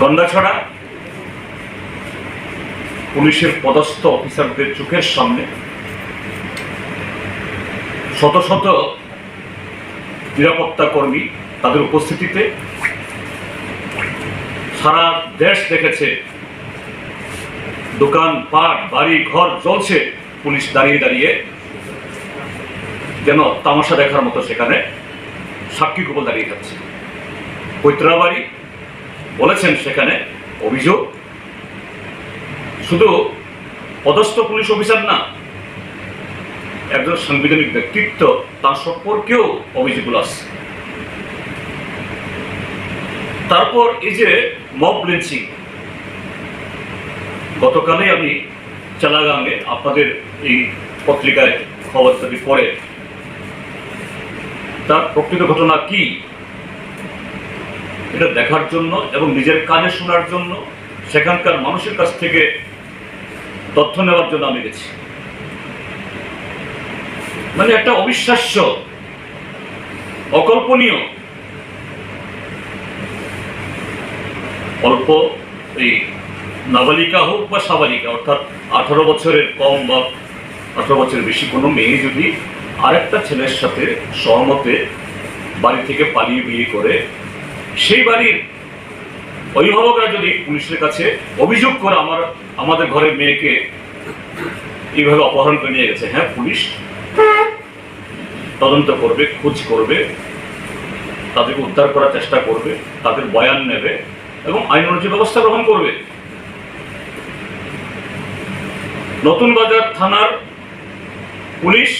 গন্ডাছড়া পুলিশের পদস্থ অফিসারদের চোখের সামনে শত শত নিরাপত্তা কর্মী তাদের উপস্থিতিতে সারা দেশ দেখেছে। দোকান, পাট, বাড়ি, ঘর জ্বলছে। পুলিশ দাঁড়িয়ে দাঁড়িয়ে যেন তামাশা দেখার মতো সেখানে সাক্ষী গোপল দাঁড়িয়ে যাচ্ছে কৈত্রাবাড়ি বলেছেন সেখানে অভিযোগ। শুধু পদস্থ পুলিশ অফিসার না, একজন সাংবিধানিক ব্যক্তিত্ব, তার সম্পর্কেও অভিযোগগুলো আসছে তারপর এই যে মব লিঞ্চিং গতকালে আমি চালাগাঙে আপনাদের এই পত্রিকায় খবরটাটি পড়ে, তার প্রকৃত ঘটনা কি? এটা দেখার জন্য এবং নিজের কানে শোনার জন্য সেখানকার মানুষের কাছ থেকে তথ্য নেওয়ার জন্য আমি গেছি। মানে একটা অবিশ্বাস্য, অকল্পনীয়। অল্প এই নাবালিকা হোক বা সাবালিকা, অর্থাৎ আঠারো বছরের কম বা আঠারো বছরের বেশি কোনো মেয়ে যদি আরেকটা ছেলের সাথে সহমতে বাড়ি থেকে পালিয়ে বিয়ে করে সেই বাড়ির অভিভাবকরা যদি পুলিশের কাছে অভিযোগ করে আমার, আমাদের ঘরের মেয়েকে এইভাবে অপহরণ করে নিয়ে গেছে হ্যাঁ পুলিশ তদন্ত করবে, খোঁজ করবে, তাদেরকে উদ্ধার করার চেষ্টা করবে, তাদের বয়ান নেবে এবং আইন অনুযায়ী ব্যবস্থা গ্রহণ করবে। নতুন বাজার থানার পুলিশ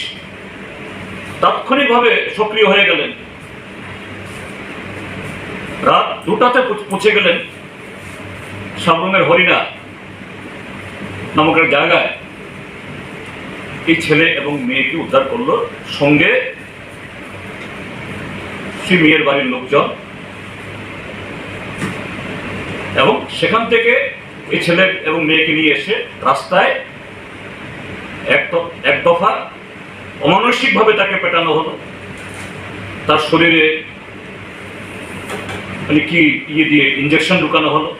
তাৎক্ষণিকভাবে সক্রিয় হয়ে গেলেন। রাত দুটাতে পৌঁছ- গেলেন সাবরুমের হরিণা নামক এক জায়গায়। এই ছেলে এবং মেয়েকে উদ্ধার করল সঙ্গে সেই মেয়ের বাড়ির লোকজন। এবং সেখান থেকে এই ছেলে এবং মেয়েকে নিয়ে এসে রাস্তায় এক দফা অমানসিকভাবে তাকে পেটানো হলো। তার শরীরে মানে কি ইয়ে দিয়ে ইঞ্জেকশন ঢুকানো হলো?